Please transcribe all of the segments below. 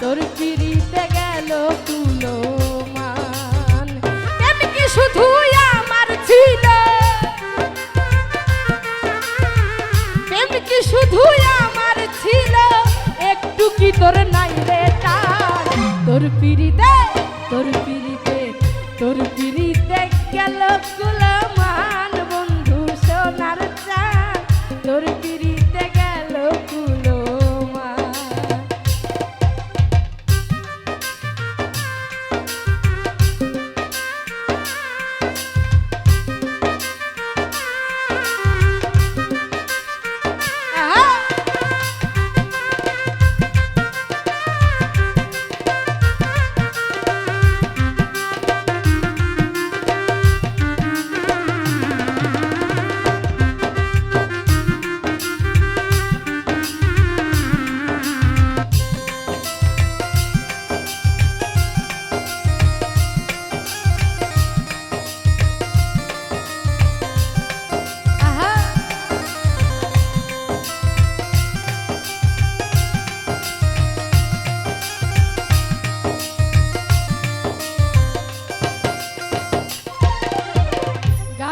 তোর পিড়িতে গেল তুলো মান শুধু আমার ছিল। এমনি একটু কি তোর নাই রে তোর? পিড়িতে তোর পিড়িতে তোর পিড়িতে গেল গোলাম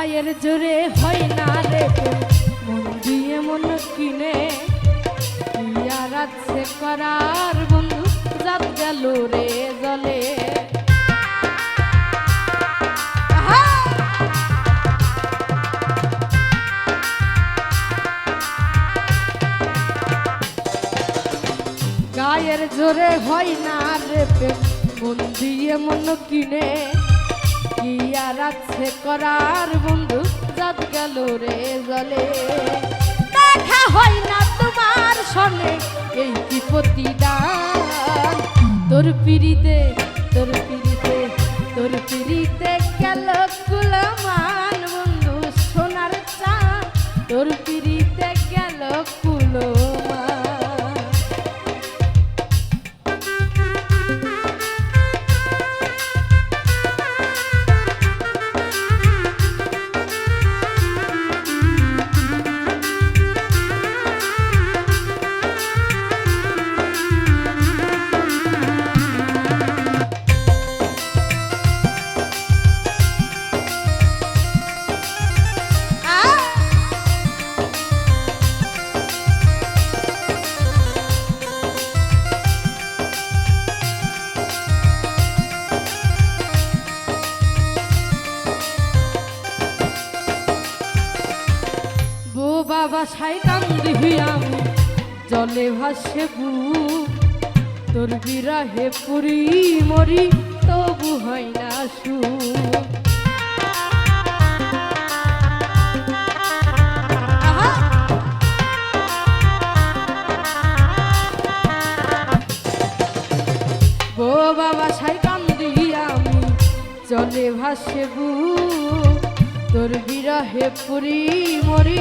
গায়ের জোরে হয় না রে মন দিয়ে মন কিনে আছে করার বন্ধু, জাত গেল রে জলে। গায়ের জোরে হয় না রে মন দিয়ে মন কিনে কি আর আছে করার বন্ধু, জাত গেল রে জলে। দেখা হয় না তোমার সনে এই কি প্রতিদান? তোর পিড়িতে সাই কান্দি আমি জলে ভাসে তোর বিরাহে পুরি মরি, তবু হয় না সু! বো বাবা, সাই কান্দি আমি জলে ভাসে তোর বিরহে পুরি মরি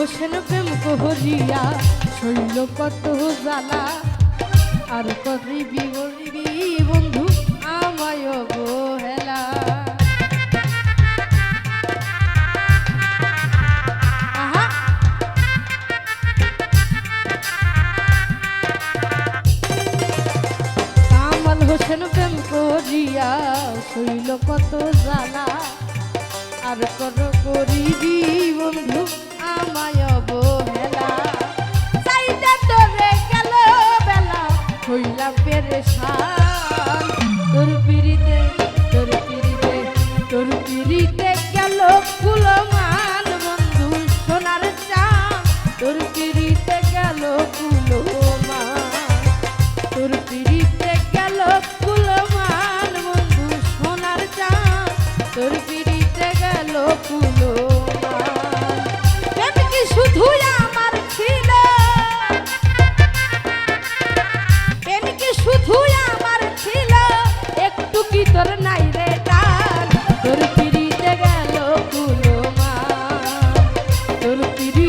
হোসেন প্রেম কহরিয়া, শৈল কত জ্বালা। আর করিবি গরিবি বন্ধু, আমায় অবহেলা হোসেন প্রেম করিয়া শৈল কত জ্বালা। আর কর মধুর পিড়িতে গেল কুলমান বন্ধু, সোনার চা তোর পিড়িতে গেল কুলমান প্রেম কি শুধু আমার ছিল? প্রেম কি শুধু আমার ছিল? একটু কি তোর নাই রে টান? তোর পিড়িতে গেল কুলমান তোর পিড়ি